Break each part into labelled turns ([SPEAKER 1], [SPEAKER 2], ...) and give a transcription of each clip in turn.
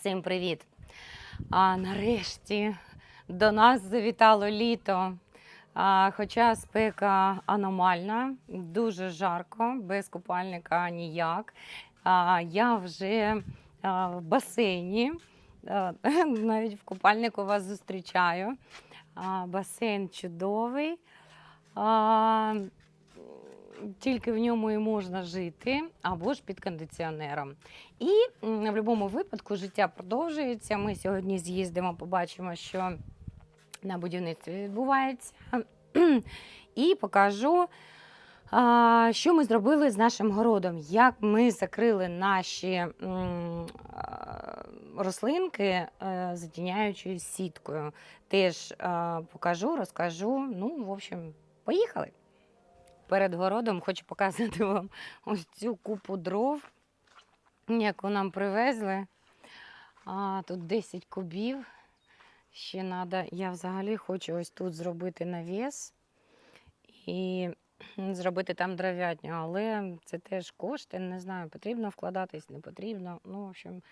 [SPEAKER 1] Всім привіт! А нарешті до нас завітало літо. А, хоча спека аномальна, дуже жарко, без купальника ніяк. А, я вже а, в басейні, а, навіть в купальнику вас зустрічаю. А, басейн чудовий. А, тільки в ньому і можна жити, або ж під кондиціонером. І в будь-якому випадку життя продовжується. Ми сьогодні з'їздимо, побачимо, що на будівництві відбувається. І покажу, що ми зробили з нашим городом, як ми закрили наші рослинки е, затіняючою сіткою. Теж покажу, розкажу. Ну, в общем, поїхали. Перед городом хочу показати вам ось цю купу дров, яку нам привезли. А, тут 10 кубів. Ще треба. Я взагалі хочу ось тут зробити навіс і зробити там дров'ятню, але це теж кошти. Не знаю, потрібно вкладатись, не потрібно. Ну, в общем,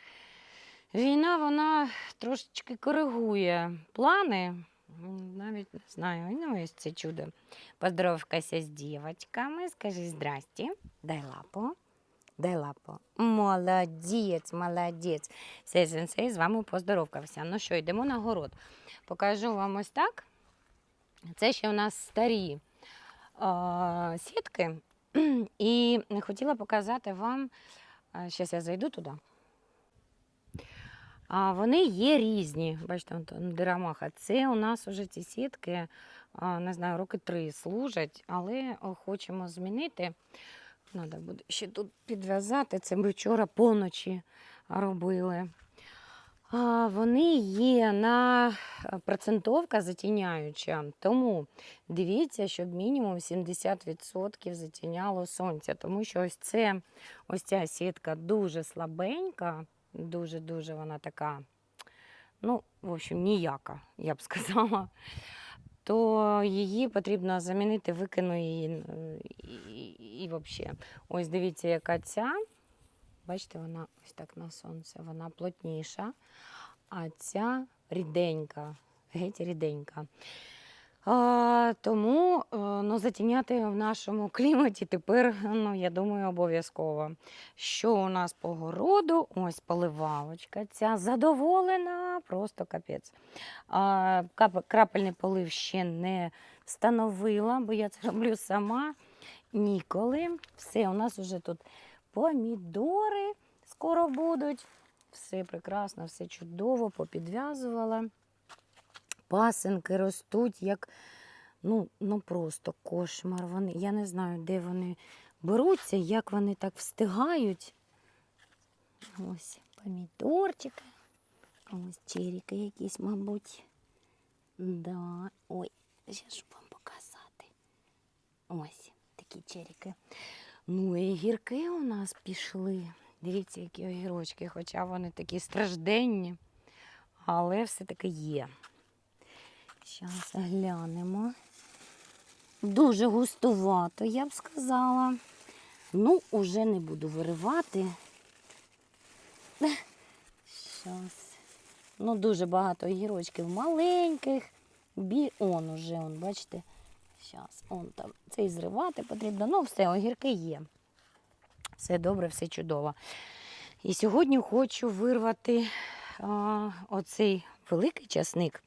[SPEAKER 1] війна вона трошечки коригує плани. М, Навіть не знаю. Ну, ось це чудо. Поздоровкайся з дівчатками, скажи здрасте, дай лапу. Дай лапу. Молодець, молодець. Все, сенсей з вами поздоровкався. Ну що, йдемо на город. Покажу вам ось так. Це ще у нас старі е, сітки. І хотіла показати вам. Зараз я зайду туди. А вони є різні. Бачите, дирамаха. Це у нас вже ці сітки, не знаю, роки три служать, але хочемо змінити. Треба буде ще тут підв'язати. Це ми вчора поночі робили. Вони є на е, процентовка затіняюча, тому дивіться, щоб мінімум 70% затіняло сонця, тому що ось це ось ця сітка дуже слабенька, дуже-дуже вона така, ну, в общем, ніяка, я б сказала. То її потрібно замінити, викину її і, і, і взагалі. Ось дивіться, яка ця. Бачите, вона ось так на сонце, вона плотніша, а ця ріденька, геть ріденька. Тому е, ну, затіняти в нашому кліматі тепер, ну, я думаю, обов'язково. Що у нас по городу? Ось поливалочка. Ця задоволена, просто капець. А, крапельний полив ще не встановила, бо я це роблю сама. Ніколи. Все, у нас вже тут помідори скоро будуть. Все прекрасно, все чудово, попідв'язувала. Пасенки ростуть, як ну, ну просто кошмар. Вони, я не знаю, де вони беруться, як вони так встигають. Ось помідорчики. Ось черіки якісь, мабуть. Да. Ой, щоб вам показати. Ось такі черіки. Ну і гірки у нас пішли. Дивіться, які огірочки, хоча вони такі стражденні, але все-таки є. Зараз глянемо. Дуже густувато, я б сказала. Ну, уже не буду виривати. Щас. Ну, дуже багато огірочків маленьких. Бі... Он уже, он, бачите. Зараз, он там. Цей зривати потрібно. Ну, все, огірки є. Все добре, все чудово. І сьогодні хочу вирвати а, оцей великий часник,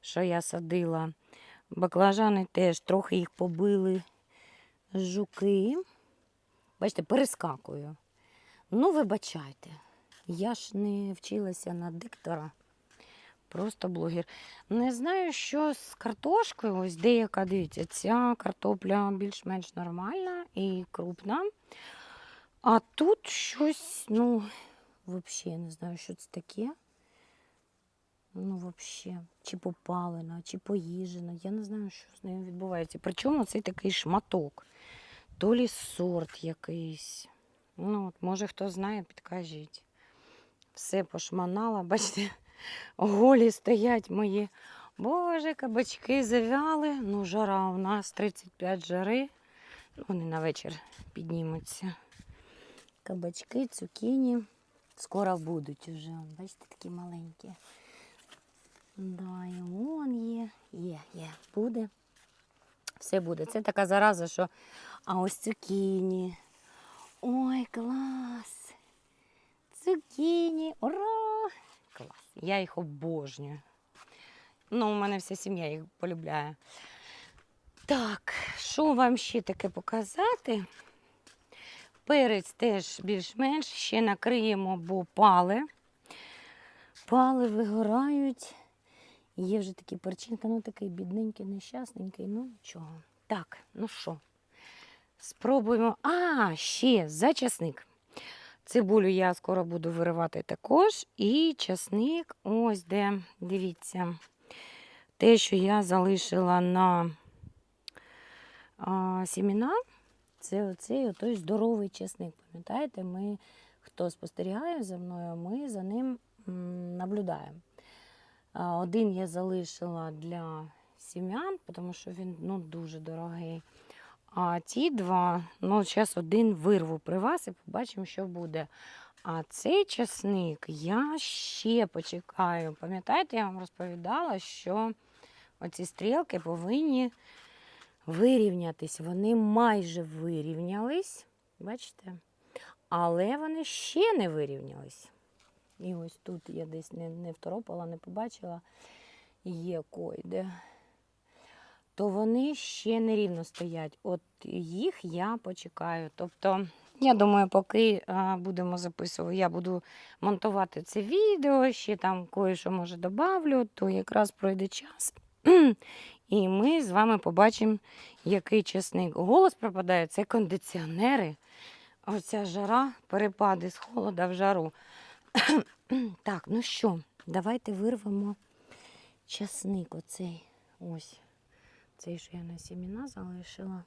[SPEAKER 1] що я садила. Баклажани теж трохи їх побили жуки. Бачите, перескакую. Ну, вибачайте, я ж не вчилася на диктора. Просто блогер. Не знаю, що з картошкою. Ось деяка, дивіться, ця картопля більш-менш нормальна і крупна. А тут щось, ну, взагалі не знаю, що це таке. Ну, взагалі, чи попалена, чи поїжена. Я не знаю, що з нею відбувається. Причому цей такий шматок. То лі сорт якийсь. Ну, от, може, хто знає, підкажіть. Все пошманала, бачите, голі стоять мої. Боже, кабачки завяли. Ну, жара у нас 35 жари. Вони на вечір піднімуться. Кабачки, цукіні. Скоро будуть уже. Бачите, такі маленькі. Да, і вон є, є, є, буде. Все буде. Це така зараза, що. А ось цукіні. Ой, клас! Цукіні! Ура! Клас! Я їх обожнюю. Ну, у мене вся сім'я їх полюбляє. Так, що вам ще таке показати? Перець теж більш-менш ще накриємо, бо пали. Пали вигорають. Є вже такі перчинки, ну такий бідненький, нещасненький, ну нічого. Так, ну що, спробуємо. А, ще за часник. Цибулю я скоро буду виривати також. І часник, ось де, дивіться, те, що я залишила на а, сіміна, це оцей той здоровий часник. Пам'ятаєте, ми, хто спостерігає за мною, ми за ним м, наблюдаємо. Один я залишила для сім'ян, тому що він ну, дуже дорогий. А ті два, ну, зараз один вирву при вас і побачимо, що буде. А цей часник я ще почекаю. Пам'ятаєте, я вам розповідала, що оці стрілки повинні вирівнятись. Вони майже вирівнялись, бачите? Але вони ще не вирівнялись. І ось тут я десь не, не второпала, не побачила, є койде. То вони ще не рівно стоять. От їх я почекаю. Тобто, я думаю, поки будемо записувати, я буду монтувати це відео, ще там кое-що може добавлю, то якраз пройде час. І ми з вами побачимо, який чесник. Голос пропадає, це кондиціонери. Оця жара, перепади з холода в жару. Так, ну що, давайте вирвемо часник оцей. Ось. Цей, що я на сіміна залишила.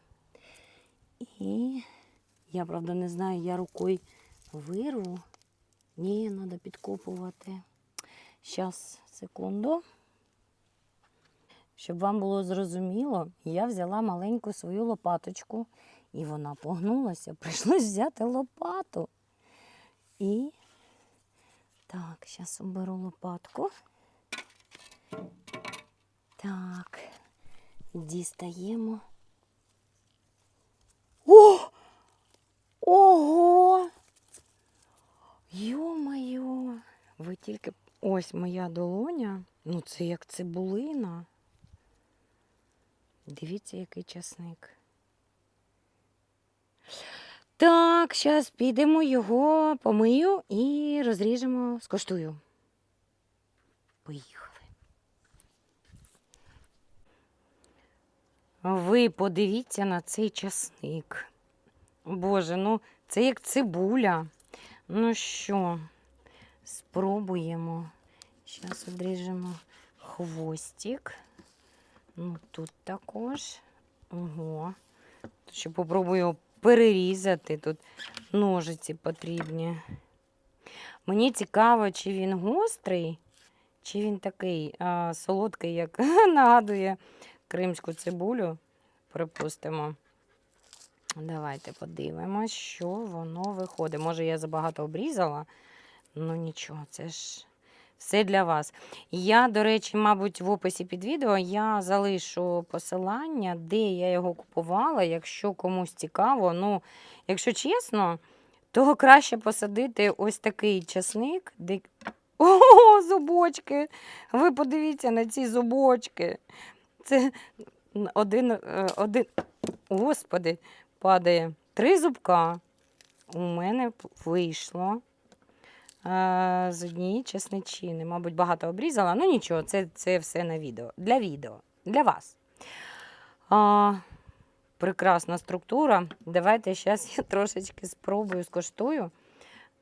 [SPEAKER 1] І я, правда, не знаю, я рукою вирву. Ні, треба підкопувати. Зараз, секунду. Щоб вам було зрозуміло, я взяла маленьку свою лопаточку, і вона погнулася. Прийшлось взяти лопату. І так, зараз оберу лопатку. Так, дістаємо. О! Ого! Йо-моє! Ви тільки ось моя долоня. Ну, це як цибулина. Дивіться, який часник. Так, зараз підемо його помию і розріжемо, скоштую. Поїхали. Ви подивіться на цей часник. Боже, ну це як цибуля. Ну що, спробуємо. Зараз одріжемо хвостик. Ну, тут також. Ого. Ще попробую перерізати. Тут ножиці потрібні. Мені цікаво, чи він гострий, чи він такий а, солодкий, як нагадує кримську цибулю. Припустимо. Давайте подивимось, що воно виходить. Може, я забагато обрізала, ну нічого, це ж все для вас. Я, до речі, мабуть, в описі під відео я залишу посилання, де я його купувала, якщо комусь цікаво. Ну, якщо чесно, то краще посадити ось такий часник, де. О, зубочки! Ви подивіться на ці зубочки. Це один, е, один, господи, падає. Три зубка у мене вийшло з однієї чесничини. Мабуть, багато обрізала. Ну нічого, це, це все на відео. Для відео. Для вас. А, прекрасна структура. Давайте зараз я трошечки спробую, скоштую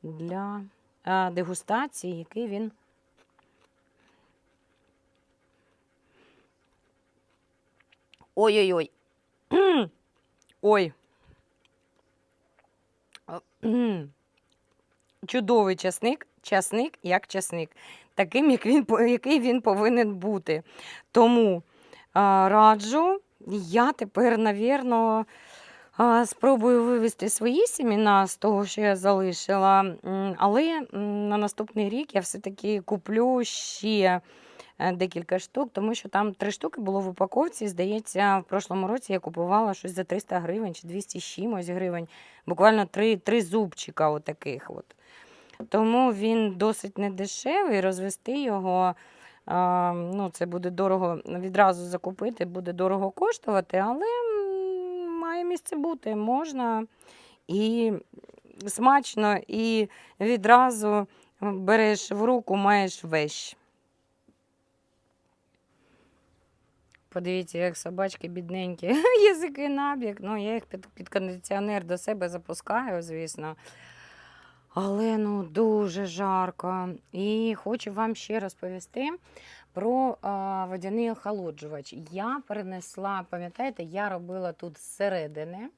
[SPEAKER 1] для а, дегустації, який він. Ой-ой-ой. Ой. Кхм. Чудовий часник, часник як часник, таким, як він, який він повинен бути. Тому а, раджу, я тепер, навірно, Спробую вивести свої сіміна з того, що я залишила. Але на наступний рік я все-таки куплю ще декілька штук, тому що там три штуки було в упаковці. Здається, в прошлому році я купувала щось за 300 гривень чи 200 чимось гривень. Буквально три, три зубчика отаких. От. Тому він досить недешевий, розвести його. Ну, це буде дорого відразу закупити, буде дорого коштувати, але має місце бути. Можна і смачно, і відразу береш в руку, маєш вещь. Подивіться, як собачки бідненькі, язики набіг. Ну, я їх під, під кондиціонер до себе запускаю, звісно. Але ну дуже жарко. І хочу вам ще розповісти про а, водяний охолоджувач. Я перенесла, пам'ятаєте, я робила тут зсередини,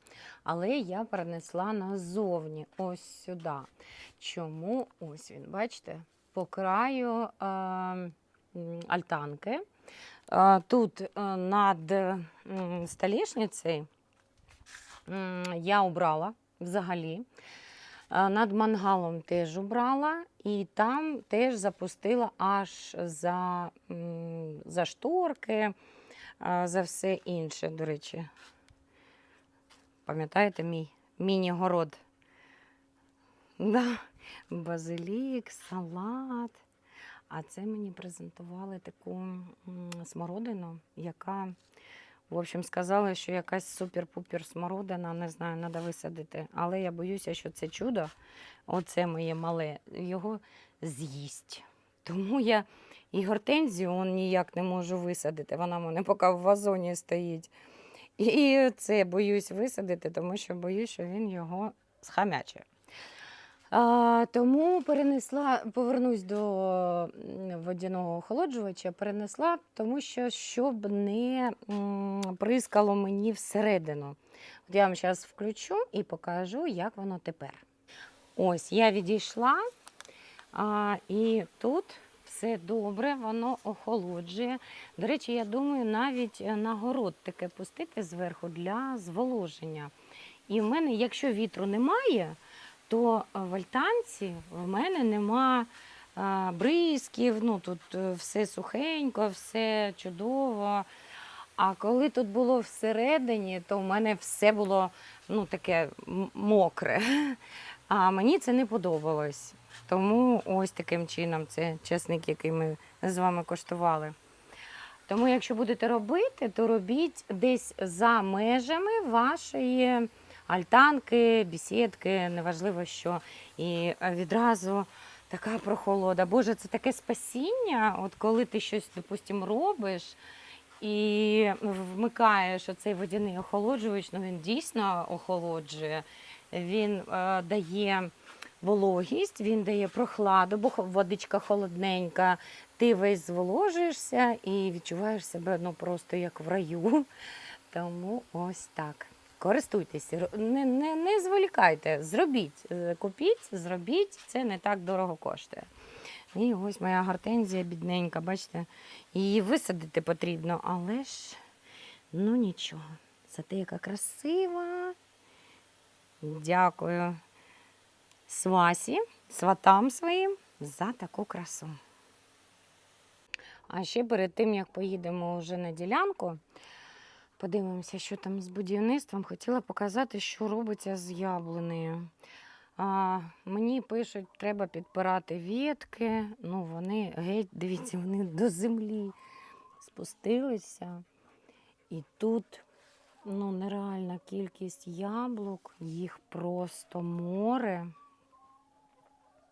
[SPEAKER 1] але я перенесла назовні, ось сюди. Чому? Ось він, бачите, по краю а, альтанки. Тут над м, столешницею м, я обрала взагалі. Над мангалом теж убрала, і там теж запустила аж за, за шторки, за все інше, до речі. Пам'ятаєте мій міні-город? Да. Базилік, салат. А це мені презентували таку смородину, яка, в общем, сказали, що якась супер-пупер смородина, не знаю, треба висадити. Але я боюся, що це чудо, оце моє мале, його з'їсть. Тому я і гортензію он ніяк не можу висадити. Вона в мене поки в вазоні стоїть. І це боюсь висадити, тому що боюсь, що він його схамяче. А, тому перенесла, повернусь до водяного охолоджувача, перенесла, тому що щоб не прискало мені всередину. От я вам зараз включу і покажу, як воно тепер. Ось я відійшла, а, і тут все добре, воно охолоджує. До речі, я думаю, навіть е, на город таке пустити зверху для зволоження. І в мене, якщо вітру немає, то е, в альтанці в мене нема бризків, ну тут е, все сухенько, все чудово. А коли тут було всередині, то в мене все було ну, таке мокре. А мені це не подобалось. Тому ось таким чином це чесник, який ми з вами коштували. Тому, якщо будете робити, то робіть десь за межами вашої альтанки, бісідки, неважливо що. І е, відразу така прохолода. Боже, це таке спасіння, от коли ти щось, допустимо, робиш. І вмикаєш оцей водяний охолоджувач, ну він дійсно охолоджує. Він е, дає вологість, він дає прохладу, бо водичка холодненька. Ти весь зволожуєшся і відчуваєш себе ну, просто як в раю. Тому ось так. Користуйтеся, не, не, не зволікайте, зробіть, Е, купіть, зробіть, це не так дорого коштує. І ось моя гортензія бідненька, бачите, її висадити потрібно, але ж ну нічого. Зате яка красива. Дякую свасі, сватам своїм за таку красу. А ще перед тим, як поїдемо вже на ділянку, подивимося, що там з будівництвом. Хотіла показати, що робиться з яблунею. А, мені пишуть, треба підпирати ветки. Ну, вони геть, дивіться, вони до землі спустилися. І тут ну, нереальна кількість яблук, їх просто море.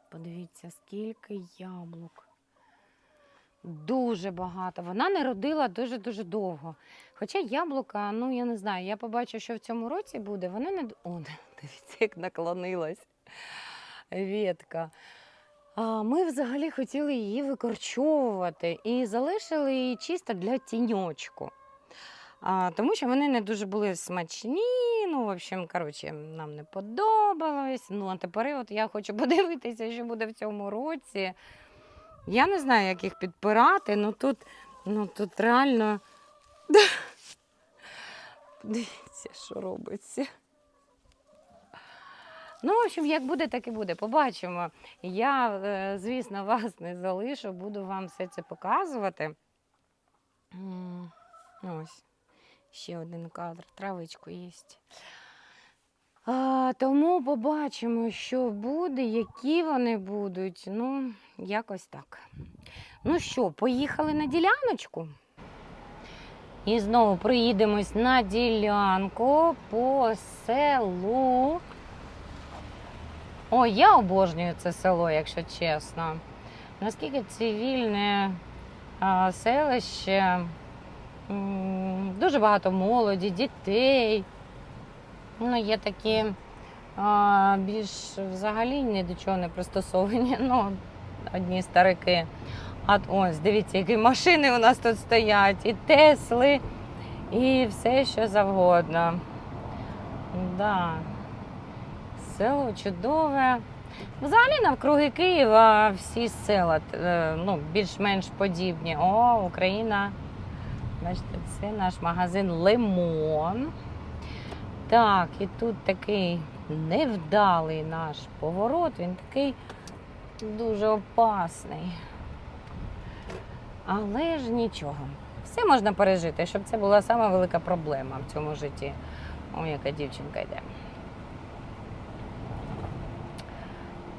[SPEAKER 1] Подивіться, скільки яблук. Дуже багато. Вона не родила дуже-дуже довго. Хоча яблука, ну я не знаю, я побачу, що в цьому році буде. Вона не. О, дивіться, як наклонилась ветка. Ми взагалі хотіли її викорчовувати і залишили її чисто для тіньочку. Тому що вони не дуже були смачні. Ну, в общем, коротше, нам не подобалось. Ну, а тепер от я хочу подивитися, що буде в цьому році. Я не знаю, як їх підпирати, ну тут, ну тут реально. Дивіться, що робиться. Ну, в общем, як буде, так і буде. Побачимо. Я, е, звісно, вас не залишу, буду вам все це показувати. Ось, ще один кадр, травичку їсть. А, тому побачимо, що буде, які вони будуть. Ну, якось так. Ну що, поїхали на діляночку? І знову приїдемось на ділянку по селу. О, я обожнюю це село, якщо чесно. Наскільки цивільне а, селище, дуже багато молоді, дітей. Ну, є такі а, більш взагалі ні до чого не пристосовані. Ну, одні старики. А ось, дивіться, які машини у нас тут стоять, і Тесли, і все, що завгодно. Да. Село чудове. Взагалі навкруги Києва всі села е, ну, більш-менш подібні. О, Україна. Бачите, це наш магазин Лимон. Так, і тут такий невдалий наш поворот, він такий дуже опасний. Але ж нічого. Все можна пережити, щоб це була сама велика проблема в цьому житті. О, яка дівчинка йде.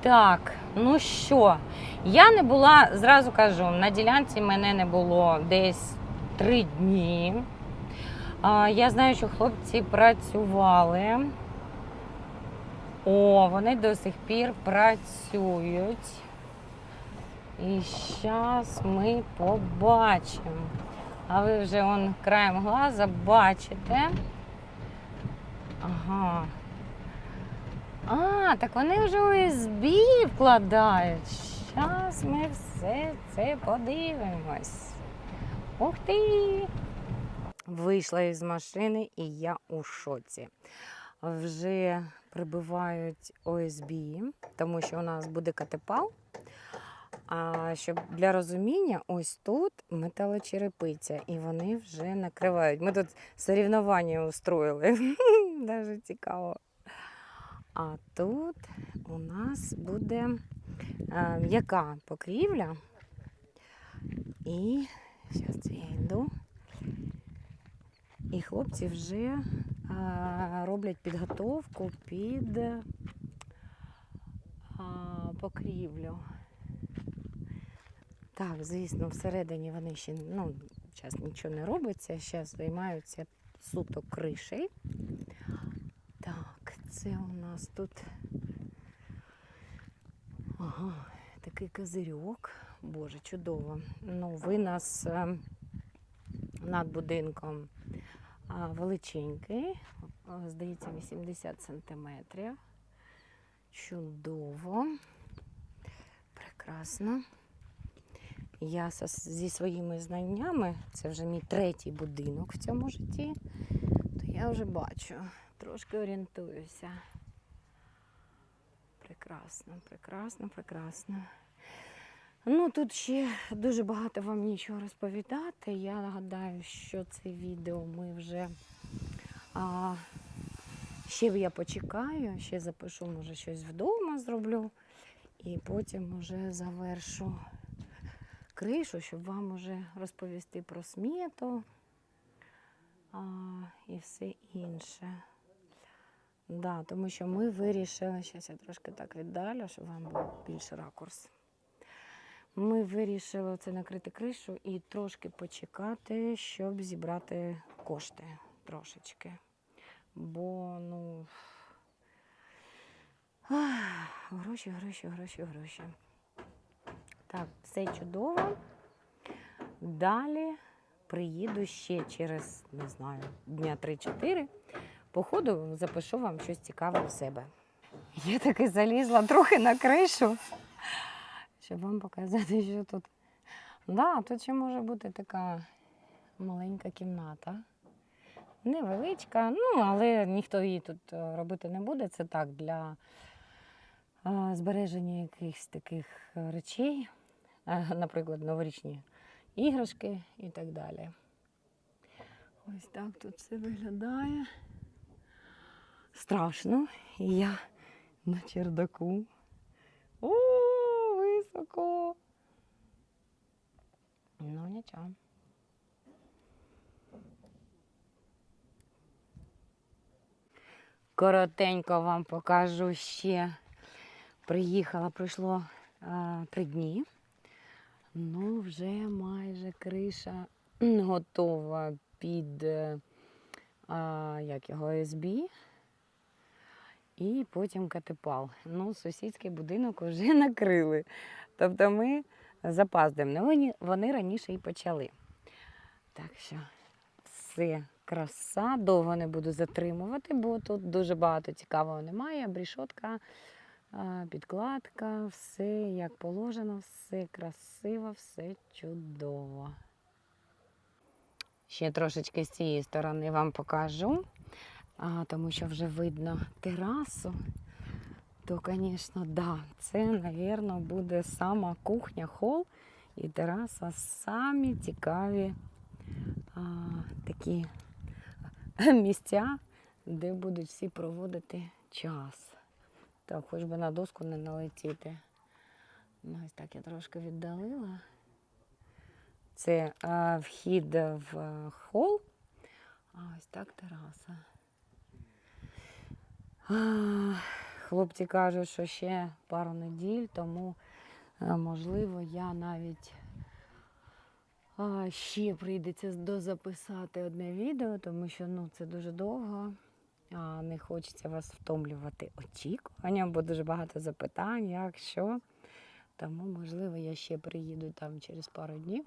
[SPEAKER 1] Так, ну що, я не була, зразу кажу, на ділянці мене не було десь три дні. Я знаю, що хлопці працювали. О, вони до сих пір працюють. І зараз ми побачимо. А ви вже он краєм глаза бачите. Ага. А, так вони вже ОСБ вкладають. Зараз ми все це подивимось. Ух ти! Вийшла із машини і я у шоці. Вже прибивають ОСБ, тому що у нас буде катепал. А щоб для розуміння, ось тут металочерепиця, і вони вже накривають. Ми тут соревнування устроїли. Дуже цікаво. А тут у нас буде е, м'яка покрівля. І зараз я йду. І хлопці вже роблять підготовку під покрівлю. Так, звісно, всередині вони ще ну, зараз нічого не робиться, зараз займаються суто кришею. Так, це у нас тут ага, такий козирьок. Боже, чудово. Ну, винос е, над будинком величенький, здається, 80 сантиметрів. Чудово. Прекрасно. Я зі своїми знаннями, це вже мій третій будинок в цьому житті, то я вже бачу, трошки орієнтуюся. Прекрасно, прекрасно, прекрасно. Ну, тут ще дуже багато вам нічого розповідати. Я нагадаю, що це відео ми вже а, ще я почекаю, ще запишу, може, щось вдома зроблю, і потім вже завершу кришу, щоб вам уже розповісти про смету а, і все інше. Да, тому що ми вирішили, зараз я трошки так віддалю, щоб вам був більш ракурс. Ми вирішили це накрити кришу і трошки почекати, щоб зібрати кошти трошечки. Бо, ну, ах, гроші, гроші, гроші, гроші. Так, все чудово. Далі приїду ще через, не знаю, дня 3-4. Походу запишу вам щось цікаве у себе. Я таки залізла трохи на кришу, щоб вам показати, що тут. Да, тут ще може бути така маленька кімната. Невеличка, ну, але ніхто її тут е, робити не буде. Це так для е, збереження якихось таких е, речей, наприклад, новорічні іграшки і так далі. Ось так тут все виглядає. Страшно. І я на чердаку. О, високо. Ну, нічого. Коротенько вам покажу ще. Приїхала, пройшло а, три дні. Ну, вже майже криша готова під е, а, як його СБ. І потім катепал. Ну, сусідський будинок вже накрили. Тобто ми запаздуємо. Ну, вони раніше і почали. Так що все краса. Довго не буду затримувати, бо тут дуже багато цікавого немає. Брішотка, підкладка, все як положено, все красиво, все чудово. Ще трошечки з цієї сторони вам покажу, а, тому що вже видно терасу. То, звісно, да, це, мабуть, буде сама кухня, хол і тераса самі цікаві а, такі місця, де будуть всі проводити час. Так, хоч би на доску не налетіти. Ну, ось так я трошки віддалила. Це а, вхід в а, хол, а ось так тераса. Хлопці кажуть, що ще пару неділь, тому, можливо, я навіть ще прийдеться дозаписати одне відео, тому що ну, це дуже довго. А, не хочеться вас втомлювати очікуванням, бо дуже багато запитань, як що. Тому, можливо, я ще приїду там через пару днів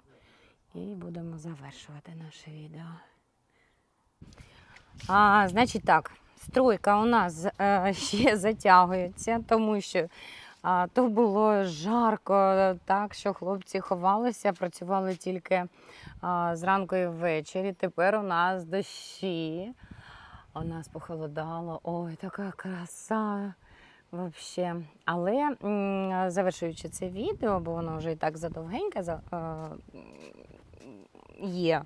[SPEAKER 1] і будемо завершувати наше відео. А, значить так, стройка у нас е, ще затягується, тому що то було жарко, так що хлопці ховалися, працювали тільки зранку і ввечері. Тепер у нас дощі. У нас похолодало. Ой, така краса. Вообще. Але завершуючи це відео, бо воно вже і так задовгеньке за- е, є.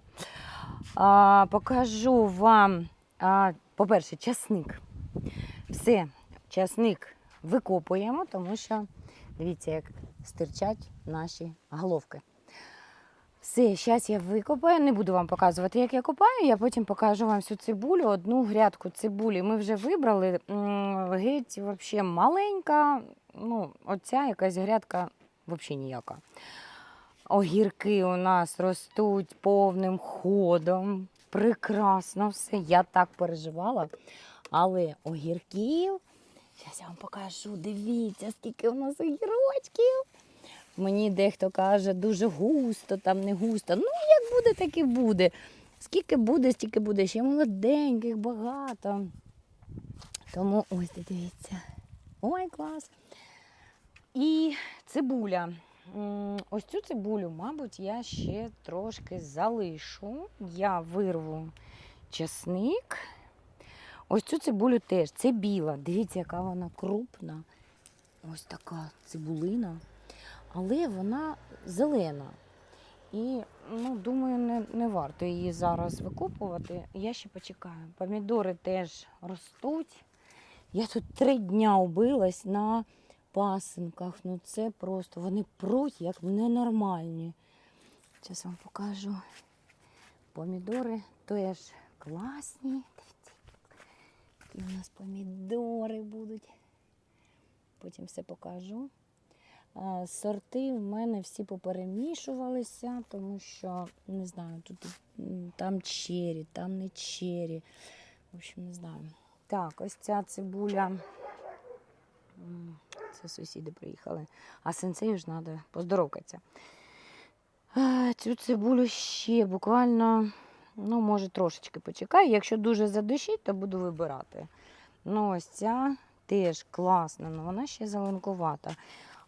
[SPEAKER 1] Покажу вам, по-перше, часник. Все, часник викопуємо, тому що дивіться, як стирчать наші головки. Все, зараз я викопаю. Не буду вам показувати, як я копаю. Я потім покажу вам всю цибулю, одну грядку цибулі. Ми вже вибрали. Геть взагалі маленька. Ну, оця якась грядка взагалі ніяка. Огірки у нас ростуть повним ходом. Прекрасно все. Я так переживала. Але огірків, зараз я вам покажу. Дивіться, скільки у нас огірочків. Мені дехто каже, дуже густо, там не густо. Ну, як буде, так і буде. Скільки буде, стільки буде. Ще молоденьких, багато. Тому ось дивіться. Ой, клас. І цибуля. Ось цю цибулю, мабуть, я ще трошки залишу. Я вирву чесник. Ось цю цибулю теж. Це біла. Дивіться, яка вона крупна. Ось така цибулина. Але вона зелена. І ну, думаю, не, не варто її зараз викопувати. Я ще почекаю. Помідори теж ростуть. Я тут три дня убилась на пасинках. Ну це просто вони пруть як ненормальні. Зараз вам покажу. Помідори теж класні. Які у нас помідори будуть. Потім все покажу. Сорти в мене всі поперемішувалися, тому що не знаю, тут там чері, там не чері. В общем, не знаю. Так, ось ця цибуля. Це сусіди приїхали. А сенсею ж треба поздоровкатися. Цю цибулю ще буквально, ну, може, трошечки почекаю. Якщо дуже задушить, то буду вибирати. Ну, ось ця теж класна, але вона ще зеленкувата.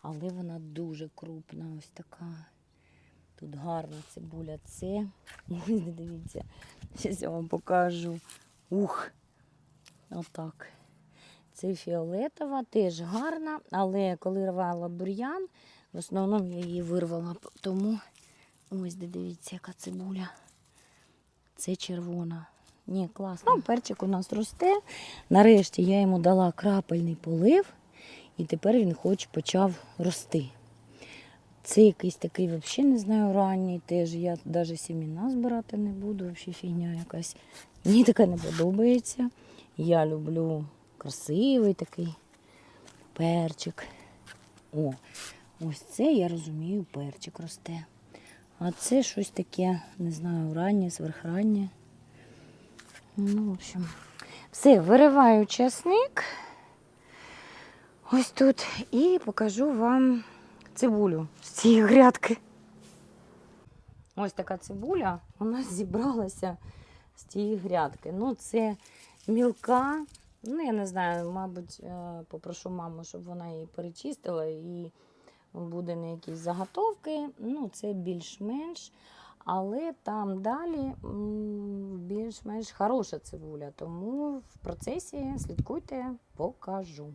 [SPEAKER 1] Але вона дуже крупна, ось така. Тут гарна цибуля. Це, ось дивіться, зараз я вам покажу. Ух, отак. Це фіолетова, теж гарна, але коли рвала бур'ян, в основному я її вирвала. Тому ось де дивіться, яка цибуля. Це червона. Ні, класно. Ну, перчик у нас росте. Нарешті я йому дала крапельний полив. І тепер він хоч почав рости. Це якийсь такий, взагалі не знаю, ранній теж. Я навіть сіміна збирати не буду, взагалі фігня якась. Мені таке не подобається. Я люблю красивий такий перчик. О, ось це, я розумію, перчик росте. А це щось таке, не знаю, раннє, сверхраннє. Ну, в общем, все, вириваю часник. Ось тут і покажу вам цибулю з цієї грядки. Ось така цибуля нас зібралася з тієї грядки. Ну, це мілка. Ну, я не знаю, мабуть, е, попрошу маму, щоб вона її перечистила і буде на якісь заготовки. Ну, це більш-менш. Але там далі більш-менш хороша цибуля. Тому в процесі слідкуйте, покажу.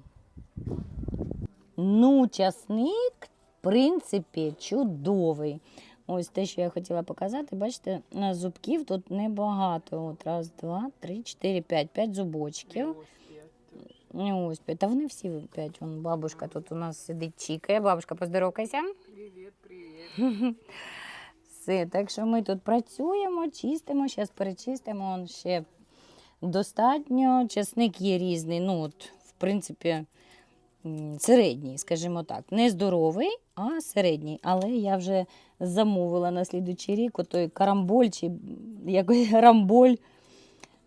[SPEAKER 1] Ну, часник, в принципі, чудовий. Ось те, що я хотіла показати. Бачите, зубків тут небагато. От раз, два, три, чотири, п'ять. П'ять зубочків. Ось п'ять. Та вони всі п'ять. Вон бабушка тут у нас сидить чікає. Бабушка, поздоровкайся.
[SPEAKER 2] Привет, привет.
[SPEAKER 1] Все, так що ми тут працюємо, чистимо, зараз перечистимо. Он ще достатньо. Часник є різний. Ну, от, в принципі, середній, скажімо так. Не здоровий, а середній. Але я вже замовила на слідучий рік той карамболь чи якийсь рамболь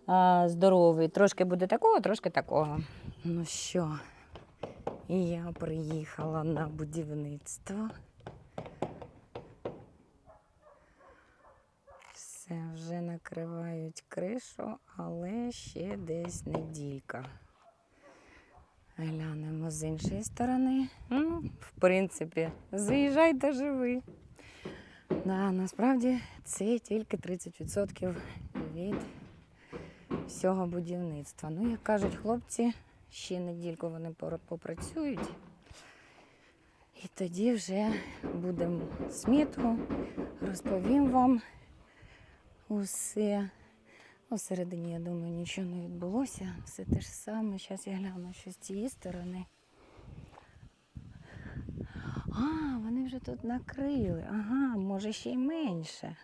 [SPEAKER 1] а, здоровий. Трошки буде такого, трошки такого. Ну що, я приїхала на будівництво. Все, вже накривають кришу, але ще десь неділька. Глянемо з іншої сторони. Ну, в принципі, заїжджайте живи. Да, насправді це тільки 30% від всього будівництва. Ну, як кажуть хлопці, ще недільку вони попрацюють. І тоді вже будемо смітку, розповім вам усе. Всередині, я думаю, нічого не відбулося. Все те ж саме. Зараз я гляну, що з цієї сторони. А, вони вже тут накрили. Ага, може ще й менше.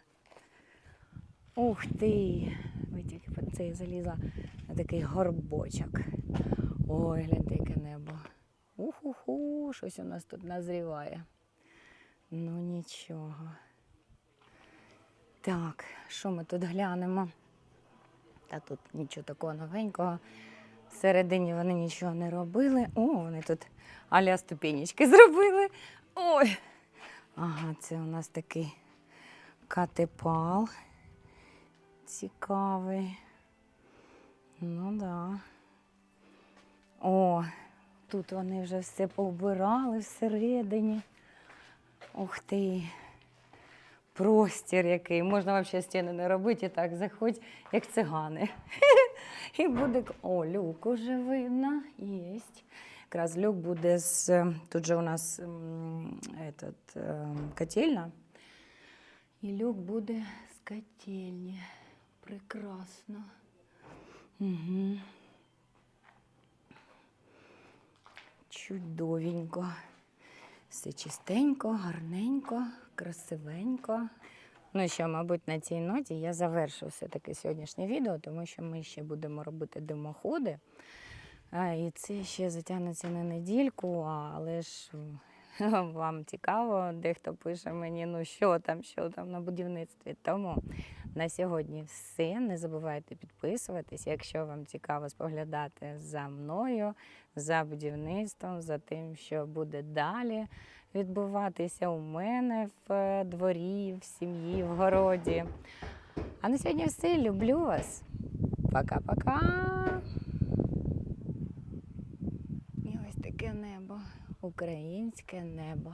[SPEAKER 1] Ух ти! Ви тільки це я залізла на такий горбочок. Ой, гляньте, яке небо. Уху-ху, щось у нас тут назріває. Ну нічого. Так, що ми тут глянемо? Та тут нічого такого новенького. Всередині вони нічого не робили. О, вони тут аля ступенечки зробили. Ой. Ага, це у нас такий катепал. Цікавий. Ну да. О, тут вони вже все повбирали всередині. Ух ти простір який. Можна взагалі стіни не робити і так заходь, як цигани. І буде. О, люк уже видно. Єсть. Якраз люк буде з. Тут же у нас этот, ем, котельна. І люк буде з котельні. Прекрасно. Угу. Чудовенько. Все чистенько, гарненько, красивенько. Ну що, мабуть, на цій ноті я завершу все-таки сьогоднішнє відео, тому що ми ще будемо робити димоходи. А, і це ще затягнеться на недільку, але ж вам цікаво, дехто пише мені, ну що там, що там на будівництві. Тому на сьогодні все. Не забувайте підписуватись, якщо вам цікаво споглядати за мною, за будівництвом, за тим, що буде далі відбуватися у мене в е, дворі, в сім'ї, в городі. А на сьогодні все. Люблю вас. Пока-пока. І ось таке небо. Українське небо.